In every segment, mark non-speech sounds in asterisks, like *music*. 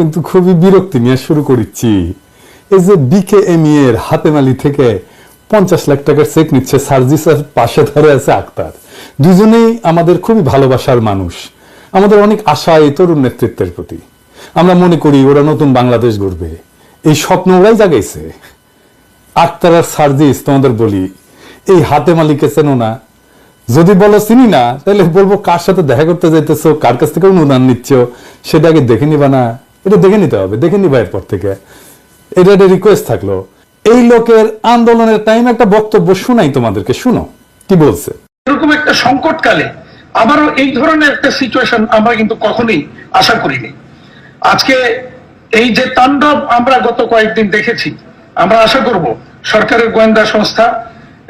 কিন্তু খুবই বিরক্তি নিয়ে শুরু করেছি। এই যে বিকে এমি এর হাতেমালি থেকে পঞ্চাশ লাখ টাকার চেক নিচ্ছে সার্জিসের পাশে ধরে আছে আক্তার। দুজনেই আমাদের খুবই ভালোবাসার মানুষ। আমাদের অনেক আশা এই তরুণ নেতৃত্বের প্রতি। আমরা মনে করি ওরা নতুন বাংলাদেশ গড়বে। এই স্বপ্ন ওরাই জাগাইছে। আক্তার আর সার্জিস, তোমাদের বলি, এই হাতে মালিকে চেনো না। যদি বলো চিনি না, তাহলে বলব কার সাথে দেখা করতে যাইতেছো, কার কাছ থেকে অনুদান নিচ্ছ, সেটা আগে দেখে নিবা না। এটা দেখে নিতে হবে, দেখে নিবা এরপর থেকে। এটা একটা রিকোয়েস্ট থাকল। এই লোকের আন্দোলনের টাইম একটা বক্তব্য শুনাই তোমাদেরকে, শুনো। কি বলছে? এরকম একটা সংকটকালে আবারও এই ধরনের একটা সিচুয়েশন আমরা কিন্তু কখনোই আশা করিনি। আজকে এই যে তাণ্ডব আমরা গত কয়েকদিন দেখেছি, আমরা আশা করব সরকারের গোয়েন্দা সংস্থা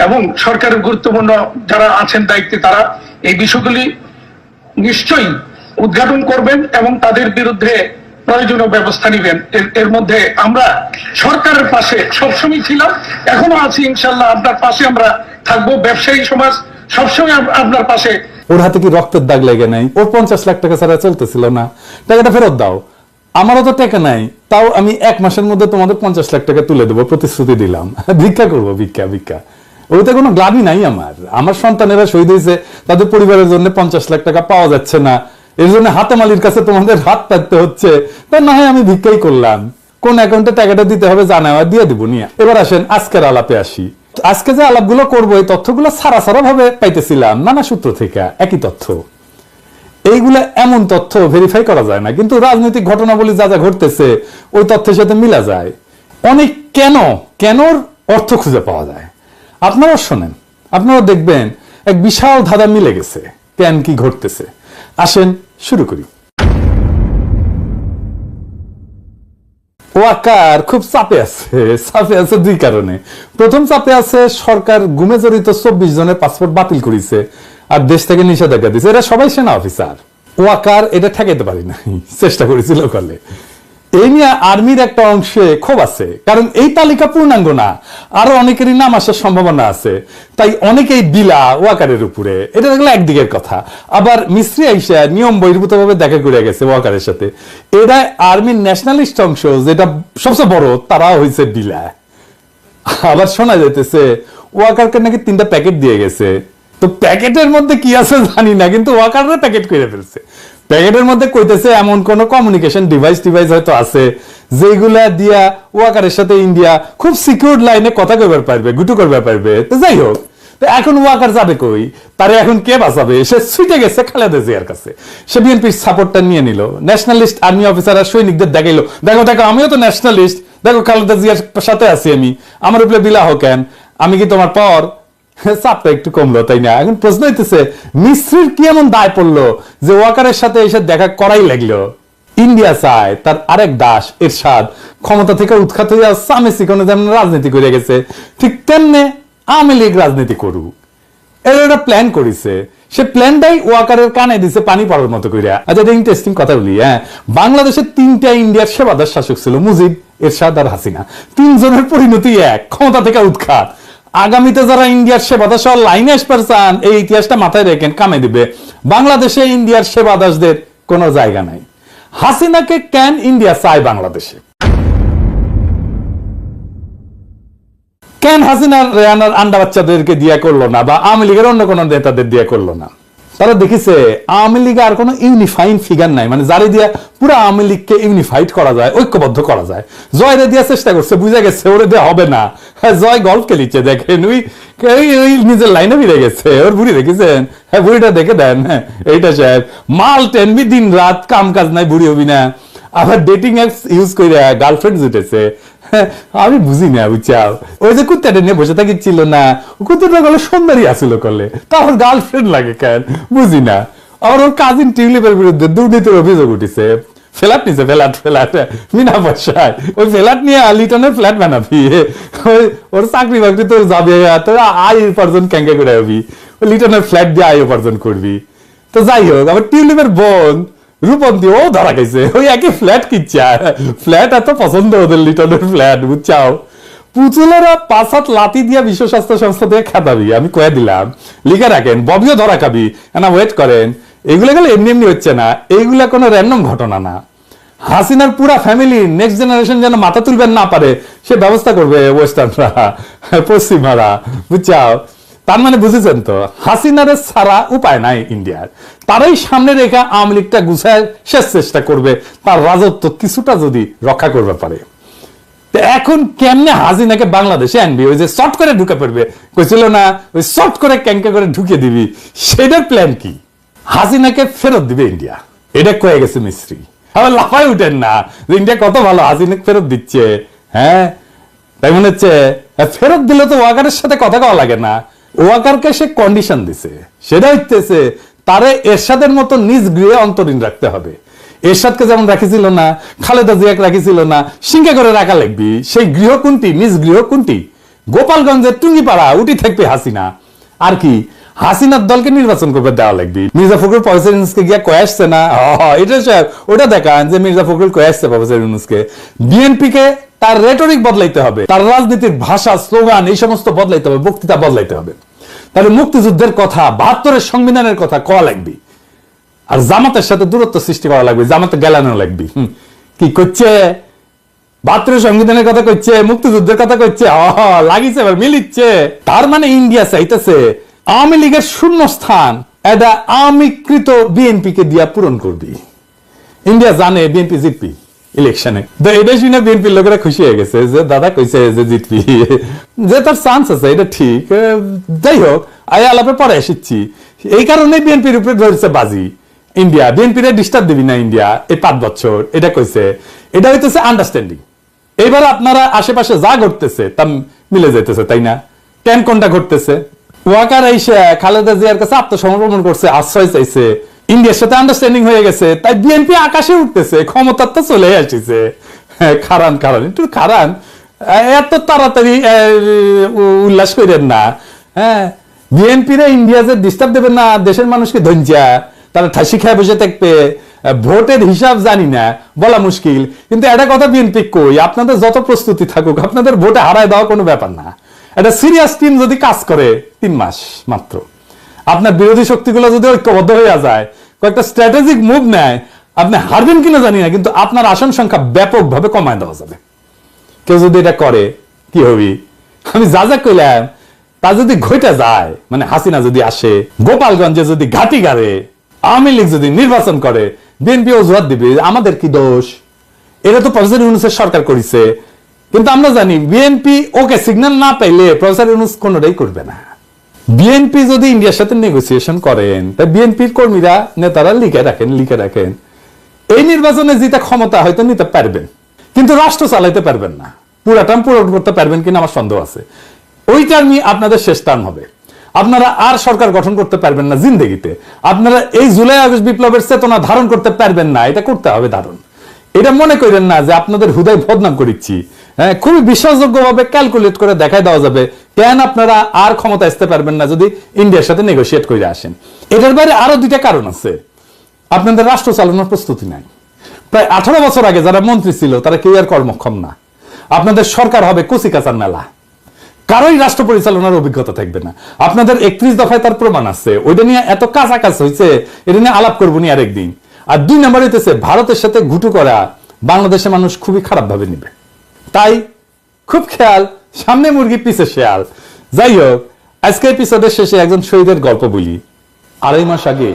এবং সরকারের গুরুত্বপূর্ণ যারা আছেন দায়িত্বে তারা এই বিষয়গুলি নিশ্চয়ই উদ্ঘাটন করবেন এবং তাদের বিরুদ্ধে প্রয়োজনীয় ব্যবস্থা নেবেন। এর- মধ্যে আমরা সরকারের পাশে সবসময় ছিলাম, এখনও আছি ইনশাল্লাহ, আপনার পাশে আমরা থাকব, ব্যবসায়ী সমাজ সবসময় আপনার পাশে। ওর হাতে কি রক্তের দাগ লেগে নাই? ওর পঞ্চাশ লাখ টাকা ছাড়া চলতেছিল না। টাকাটা ফেরত দাও। আমারও তো টাকা নাই, তাও আমি এক মাসের মধ্যে তোমাদের পঞ্চাশ লাখ টাকা তুলে দেবো, প্রতিশ্রুতি দিলাম। *laughs* ভিক্ষা করব, ভিক্ষা ভিক্ষা। ওইতে কোনো গ্লাভই নাই আমার। আমার সন্তানেরা শহীদ হয়েছে, তাদের পরিবারের জন্য পঞ্চাশ লাখ টাকা পাওয়া যাচ্ছে না। এর জন্য হাতে মালির কাছে তোমাদের হাত পাততে হচ্ছে। তা না হয় আমি ভিক্ষাই করলাম। কোন অ্যাকাউন্টে টাকাটা দিতে হবে জানা দিয়ে দিব নিয়ে। এবার আসেন, আজকের আলাপে আসি। আজকে যে আলাপগুলো করব, এই তথ্যগুলো সারা সারা ভাবে পাইতেছিলাম, নানা সূত্র থেকে, একই তথ্য। এইগুলো এমন তথ্য ভেরিফাই করা যায় না, কিন্তু রাজনৈতিক ঘটনাবলী যা যা ঘটতেছে, ওই তথ্যের সাথে মিলা যায়। অনেক কেন, কেনর অর্থ খুঁজে পাওয়া যায়। আপনারা শোনেন আপনারা দেখবেন, এক বিশাল ধাঁধা মিলে গেছে, কেন কি ঘটতেছে। আসেন, শুরু করি। ওয়াকার খুব চাপে আছে চাপে আছে দুই কারণে। প্রথম চাপে আছে, সরকার গুমে জড়িত চব্বিশ জনের পাসপোর্ট বাতিল করেছে আর দেশ থেকে নিষেধাজ্ঞা দিছে। এরা সবাই সেনা অফিসার। ওয়াকার এটা ঠেকাইতে পারি নাই, চেষ্টা করেছিল কলে এই নিয়ে আর্মির একটা অংশে ক্ষোভ আছে। কারণ এই তালিকা পূর্ণাঙ্গ না। আরও অনেকেরই নাম আসার সম্ভাবনা আছে। তাই অনেকেই দিলা ওয়াকারের উপরে। এটা দেখলে একদিকের কথা। আবার মিস্ত্রি আইসা নিয়ম বহির্ভূত ভাবে দেখা করে গেছে ওয়াকারের সাথে। এরা আর্মির ন্যাশনালিস্ট অংশ, যেটা সবচেয়ে বড় তারা হয়েছে দিলা আবার শোনা যাইতেছে, ওয়াকারকে নাকি তিনটা প্যাকেট দিয়ে গেছে। তো প্যাকেটের মধ্যে কি আছে জানি না, কিন্তু ওয়াকাররা প্যাকেট করে ফেলছে। প্যাকেটের মধ্যে কইতেছে এমন কোন কমিউনিকেশন ডিভাইস ডিভাইস হয়তো আছে যেগুলা দিয়া ওয়াকারের সাথে ইন্ডিয়া খুব সিকিউর লাইনে কথা কইবার পারবে, গুটু করবার পারবে। তো যাই হোক এখন ওয়াকার যাবে কই? তারে এখন কে বাঁচাবে? সে ছুটে গেছে খালেদা জিয়ার কাছে। সে বিএনপির সাপোর্টটা নিয়ে নিল। ন্যাশনালিস্ট আর্মি অফিসার আর সৈনিকদের দেখাইলো। দেখো দেখো, আমিও তো ন্যাশনালিস্ট দেখো, খালেদা জিয়ার সাথে আছি আমি। আমার উপরে বিলাহ কেন? আমি কি তোমার পর? চাপটা একটু কমলো, তাই না? এখন প্রশ্ন হইতেছে মিস্ত্রির কি এমন দায় পড়ল যে ওয়াকারের সাথে এসে দেখা করাই লাগল? ইন্ডিয়া চায়, তার আরেক দাস, এরশাদ, ক্ষমতা থেকে উৎখাত হইয়া সামে সিকনে যেমন রাজনীতি করে গেছে, ঠিক তেমনি আওয়ামী লীগ রাজনীতি করুক। এর একটা প্ল্যান করেছে। সে প্ল্যানটাই ওয়াকারের কানে দিছে পানি পড়ার মতো কইরা। আচ্ছা এটা ইন্টারেস্টিং কথা বলি হ্যাঁ। বাংলাদেশের তিনটা ইন্ডিয়ার সেবাদার শাসক ছিল, মুজিব, এরশাদ আর হাসিনা। তিনজনের পরিণতি এক, ক্ষমতা থেকে উৎখাত। আগামীতে যারা ইন্ডিয়ার সেবাদাস দাস লাইনে আসবার চান এই ইতিহাসটা মাথায় রেখেন, কামে দিবে। বাংলাদেশে ইন্ডিয়ার সেবাদাসদের কোনো জায়গা নাই। হাসিনাকে ক্যান ইন্ডিয়া চায় বাংলাদেশে। কেন হাসিনা রেহানার আন্ডা বাচ্চাদেরকে দিয়া করল না, বা আওয়ামী লীগের অন্য কোনো নেতাদের দিয়া করল না। তারা দেখেছে, আওয়ামী লীগে আর কোনো ইউনিফাইন ফিগার নাই। মানে যারে দিয়া পুরো আওয়ামী লীগকে ইউনিফাইড করা যায়, ঐক্যবদ্ধ করা যায়। জয় রে দিয়া চেষ্টা করছে, বুঝা গেছে ওরে দেওয়া হবে না। হ্যাঁ জয় গল্প খেলিচ্ছে দেখেন, ওই- ওই নিজের লাইনে ফিরে গেছে। ওর বুড়ি দেখেছেন? হ্যাঁ বুড়িটা দেখে দেন। হ্যাঁ এইটা সাহেব। মাল টেনবি দিন রাত কাম কাজ নাই, বুড়ি হবি না। আবার ডেটিং অ্যাপস ইউজ করে গার্লফ্রেন্ড জুটেছে। *laughs* আমি বুঝি না বুঝছাও ওই যে কুত্তাটা নিয়ে বসে থাকিছিল না, কুত্তাটা গেলে সুন্দরী আসিল করলে তারপর গার্লফ্রেন্ড লাগে কেন? বুঝি না। আবার ওর কাজিন টিউলিপের বিরুদ্ধে দুর্নীতির অভিযোগ উঠেছে। ফ্ল্যাট নিছে, ফ্ল্যাট ফ্ল্যাট। বিনা পয়সায়। ওই ফ্ল্যাট নিয়ে লিটনের ফ্ল্যাট বানাবি। ওই ওর চাকরি বাকরি তোর যাবে, তোর আয় উপার্জন ক্যাঙ্কে করে হবি। লিটনের ফ্ল্যাট দিয়ে আয় উপার্জন করবি। তো যাই হোক, আবার টিউলিপের বোন রূপন্তি ও ধরা খাইছে ওই একই ফ্ল্যাট কিচ্ছা। ফ্ল্যাট এত পছন্দ ওদের লিটনের ফ্ল্যাট বুঝছাও? পুতুলেরা পাঁচ হাত লাতি দিয়া বিশ্ব স্বাস্থ্য সংস্থা থেকে খেতাবি, আমি কয়ে দিলাম। লিখে রাখেন, ববিও ধরা খাবি। না ওয়েট করেন। এগুলো গেলে এমনি এমনি হচ্ছে না। এইগুলা কোনো র্যান্ডম ঘটনা না। হাসিনার পুরা ফ্যামিলি নেক্সট জেনারেশন যেন মাথা তুলবেন না পারে, সে ব্যবস্থা করবে ওয়েস্টার্নরা পশ্চিমারা, বুঝছাও? তার মানে বুঝেছেন তো, হাসিনারে ছাড়া উপায় নাই ইন্ডিয়ার। তারাই সামনে রেখে আওয়ামী লীগটা গুছায় শেষ চেষ্টা করবে, তার রাজত্ব কিছুটা যদি রক্ষা করবে পারে। এখন কেমনে হাসিনাকে বাংলাদেশে আনবি? ওই যে শর্ট করে ঢুকে পড়বে। কইছিল না, ওই শর্ট করে ক্যাঙ্কা করে ঢুকে দিবি। সেটার প্ল্যান কি? হাসিনাকে ফেরত দিবে ইন্ডিয়া। এটা কয়ে গেছে মিস্ত্রি। আবার লাফাই উঠেন না যে ইন্ডিয়া কত ভালো, হাসিনাকে ফেরত দিচ্ছে। হ্যাঁ? তাই মনে হচ্ছে, ফেরত দিলে তো ওয়াকারের সাথে কথা কওয়া লাগে না। ওয়াকারকে সে কন্ডিশন দিছে। সেটা হইতেছে তারে এরশাদের মতো নিজ গৃহে অন্তরীণ রাখতে হবে। এরশাদকে যেমন রাখিছিল না, খালেদা জিয়াকে রাখিছিল না সিঙ্গে করে রাখা লাগবি। সেই গৃহ কোনটি? নিজ গৃহ কোনটি? গোপালগঞ্জের টুঙ্গিপাড়া উঠি থাকবে হাসিনা। আর কি? হাসিনার দলকে নির্বাচন করবে দেওয়া লাগবে। মির্জা ফখরুল প্রফেসর ইউনুসকে গিয়া কয়ে আসছে না? এটা স্যার ওটা দেখান যে মির্জা ফখরুল কয়ে আসছে প্রফেসর ইউনুসকে বিএনপি কে তার রেটরিক বদলাইতে হবে, তার রাজনীতির ভাষা স্লোগান এই সমস্ত বদলাইতে হবে, বক্তৃতা বদলাইতে হবে। তাহলে মুক্তিযুদ্ধের কথা, বাহাত্তরের সংবিধানের কথা কওয়া লাগবে। আর জামাতের সাথে দূরত্ব সৃষ্টি করা লাগবে, জামাতে গেলানো লাগবে। কি করছে? বাহাত্তরের সংবিধানের কথা কইছে, মুক্তিযুদ্ধের কথা অহ লাগিছে, এবার মিলিচ্ছে। তার মানে ইন্ডিয়া চাইতেছে, আওয়ামী লীগের শূন্য স্থান এটা আওয়ামীকৃত বিএনপি কে দিয়া পূরণ করবি। ইন্ডিয়া জানে বিএনপি জিতবি। ইলেকশনে। তো এটা শুনে বিএনপির লোকেরা খুশি হয়ে গেছে যে দাদা কইছে যে জিতবি। যে তার চান্স আছে, এটা ঠিক। যাই হোক, আয় আলাপে পরে এসেছি এই কারণে বিএনপির উপরে ধরেছে বাজি। ইন্ডিয়া বিএনপির ডিস্টার্ব দিবি না ইন্ডিয়া, এই পাঁচ বছর, এটা কইছে। এটা হইতেছে আন্ডারস্ট্যান্ডিং এইবার আপনারা আশেপাশে যা ঘটতেছে, তা মিলে যেতেছে তাই না? কেন কোনটা ঘটতেছে? ওয়াকার এসে খালেদা জিয়ার কাছে আত্মসমর্পণ করছে, আশ্রয় চাইছে। ইন্ডিয়ার সাথে আন্ডারস্ট্যান্ডিং হয়ে গেছে তাই বিএনপি আকাশে উঠতেছে ক্ষমতার তো চলে আসিছে। হ্যাঁ, খারান খারান একটু খারান। এত তাড়াতাড়ি উল্লাস করেন না। হ্যাঁ বিএনপিরা ইন্ডিয়া যে ডিস্টার্ব দেবেন না দেশের মানুষকে ধঞ্জা তারা ঠাসি খায় বসে থাকবে ভোটের হিসাব জানি না বলা মুশকিল। কিন্তু একটা কথা বিএনপি কই আপনাদের যত প্রস্তুতি থাকুক আপনাদের ভোটে হারায় দেওয়া কোনো ব্যাপার না। একটা সিরিয়াস টিম যদি কাজ করে তিন মাস মাত্র। আপনার বিরোধী শক্তিগুলো যদি ঐক্যবদ্ধ হয়ে যায়, কয়েকটা স্ট্র্যাটেজিক মুভ নেয়, আপনি হারবেন কিনা জানি না, কিন্তু আপনার আসন সংখ্যা ব্যাপকভাবে কমায় দেওয়া যাবে। কেউ যদি এটা করে, কি হবি? আমি যা যা কইলাম, তা যদি ঘইটা যায় মানে হাসিনা যদি আসে, গোপালগঞ্জে যদি ঘাটি গাড়ে, আওয়ামী লীগ যদি নির্বাচন করে, বিএনপি অজুহাত দিবে, আমাদের কি দোষ? এটা তো প্রফেসর ইউনুসের সরকার করেছে। কিন্তু আমরা জানি, বিএনপি ওকে সিগন্যাল না পাইলে প্রফেসর ইউনুস কোনোটাই করবে না। বিএনপি যদি ইন্ডিয়ার সাথে নেগোসিয়েশন করেন, তা বিএনপির কর্মীরা, নেতারা লিখে রাখেন লিখে রাখেন। এই নির্বাচনে জিতে ক্ষমতা হয়তো নিতে পারবেন। কিন্তু রাষ্ট্র চালাইতে পারবেন না। পুরা টার্ম পূরণ করতে পারবেন কিনা আমার সন্দেহ আছে। ওই টার্মই আপনাদের শেষ টার্ম হবে। আপনারা আর সরকার গঠন করতে পারবেন না জিন্দগিতে। আপনারা এই জুলাই, আগস্ট বিপ্লবের চেতনা ধারণ করতে পারবেন না। এটা করতে হবে ধারণ এটা মনে করেন না যে আপনাদের হুদায় বদনাম করিচ্ছি। হ্যাঁ খুবই বিশ্বাসযোগ্যভাবে ক্যালকুলেট করে দেখাই দেওয়া যাবে কেন আপনারা আর ক্ষমতা আসতে পারবেন না যদি ইন্ডিয়ার সাথে নেগোসিয়েট করে আসেন। এটার বাইরে আরও দুইটা কারণ আছে। আপনাদের রাষ্ট্র চালানোর প্রস্তুতি নাই। প্রায় আঠারো বছর আগে যারা মন্ত্রী ছিল, তারা কেউ আর কর্মক্ষম না। আপনাদের সরকার হবে কচিকাচার মেলা। কারোই রাষ্ট্র পরিচালনার অভিজ্ঞতা থাকবে না। আপনাদের একত্রিশ দফায় তার প্রমাণ আছে। ওইটা নিয়ে এত কাছাকাছ হয়েছে এটা নিয়ে আলাপ করব নি আরেকদিন। আর দুই নম্বর হইতেছে, ভারতের সাথে ঘুটু করা বাংলাদেশের মানুষ খুবই খারাপ ভাবে নিবে। তাই খুব খেয়াল, সামনে মুরগি পিছে শেয়াল। যাই হোক আজকে এপিসোডের শেষে একজন শহীদের গল্প বলি। আড়াই মাস আগে